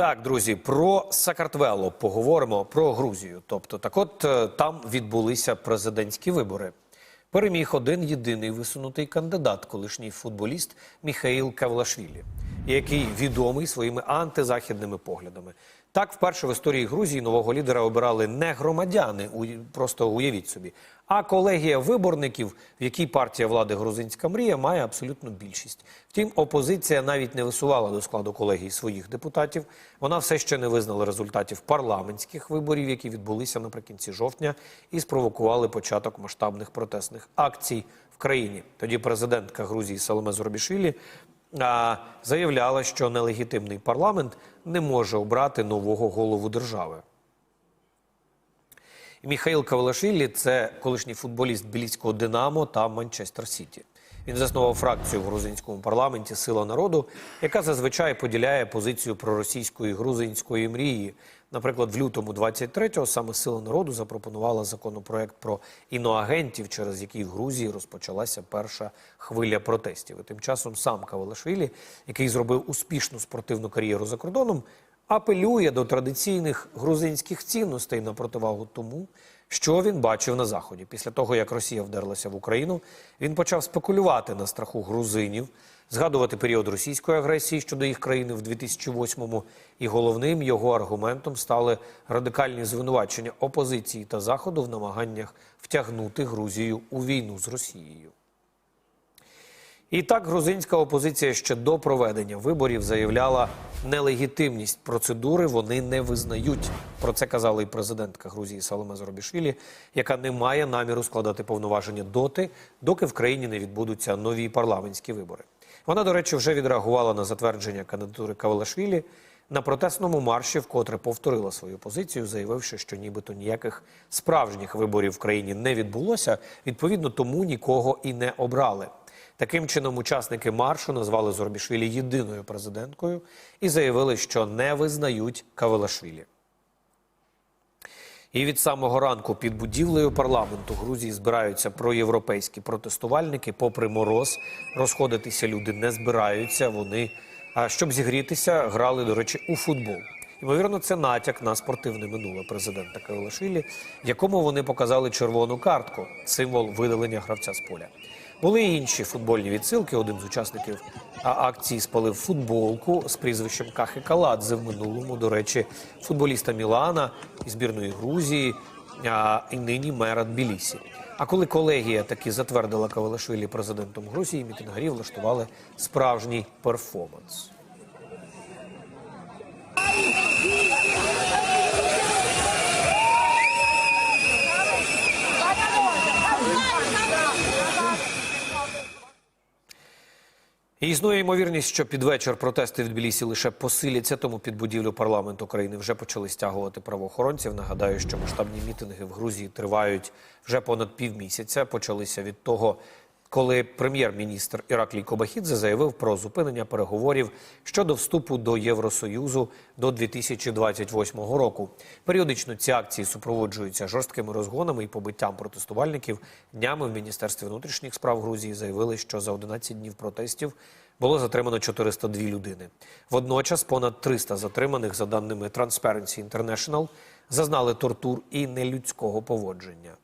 Так, друзі, про Сакартвело поговоримо про Грузію. Тобто, так от е, там відбулися президентські вибори. Переміг один єдиний висунутий кандидат, колишній футболіст Міхаїл Кавлашвілі, який відомий своїми антизахідними поглядами. Так, вперше в історії Грузії нового лідера обирали не громадяни, просто уявіть собі, а колегія виборників, в якій партія влади Грузинська мрія має абсолютну більшість. Втім, опозиція навіть не висувала до складу колегії своїх депутатів. Вона все ще не визнала результатів парламентських виборів, які відбулися наприкінці жовтня, і спровокували початок масштабних протестних акцій в країні. Тоді президентка Грузії Саломе Зорбішвілі заявляла, що нелегітимний парламент не може обрати нового голову держави. Міхаїл Кавалашвілі – це колишній футболіст Біліцького Динамо та Манчестер Сіті. Він заснував фракцію в грузинському парламенті Сила народу, яка зазвичай поділяє позицію проросійської грузинської мрії. Наприклад, в лютому 23-го саме Сила народу запропонувала законопроект про іноагентів, через який в Грузії розпочалася перша хвиля протестів. І тим часом сам Кавалашвілі, який зробив успішну спортивну кар'єру за кордоном, апелює до традиційних грузинських цінностей на противагу тому, що він бачив на заході. Після того, як Росія вдерлася в Україну, він почав спекулювати на страху грузинів, згадувати період російської агресії щодо їх країни в 2008-му. І головним його аргументом стали радикальні звинувачення опозиції та заходу в намаганнях втягнути Грузію у війну з Росією. І так грузинська опозиція ще до проведення виборів заявляла нелегітимність процедури. Вони не визнають. Про це казала і президентка Грузії Саломе Зоробішвілі, яка не має наміру складати повноваження доти, доки в країні не відбудуться нові парламентські вибори. Вона, до речі, вже відреагувала на затвердження кандидатури Кавалашвілі на протестному марші, вкотре повторила свою позицію, заявивши, що нібито ніяких справжніх виборів в країні не відбулося. Відповідно, тому нікого і не обрали. Таким чином, учасники маршу назвали Зорбішвілі єдиною президенткою і заявили, що не визнають Кавелашвілі. І від самого ранку під будівлею парламенту Грузії збираються проєвропейські протестувальники. Попри мороз, розходитися люди не збираються. Вони, щоб зігрітися, грали, до речі, у футбол. Ймовірно, це натяк на спортивне минуле президента Кавелашвілі, якому вони показали червону картку, символ видалення гравця з поля. Були й інші футбольні відсилки. Один з учасників акції спалив футболку з прізвищем Кахи Каладзе в минулому, до речі, футболіста Мілана і збірної Грузії, а, і нині мера Тбілісі. А коли колегія таки затвердила Кавалашвілі президентом Грузії, мітингарі влаштували справжній перформанс. Існує ймовірність, що під вечір протести в Тбілісі лише посиляться, тому під будівлю парламенту країни вже почали стягувати правоохоронців. Нагадаю, що масштабні мітинги в Грузії тривають вже понад півмісяця. Почалися від того, коли прем'єр-міністр Іраклій Кобахідзе заявив про зупинення переговорів щодо вступу до Євросоюзу до 2028 року. Періодично ці акції супроводжуються жорсткими розгонами і побиттям протестувальників. Днями в міністерстві внутрішніх справ Грузії заявили, що за 11 днів протестів було затримано 402 людини. Водночас понад 300 затриманих, за даними Transparency International, зазнали тортур і нелюдського поводження.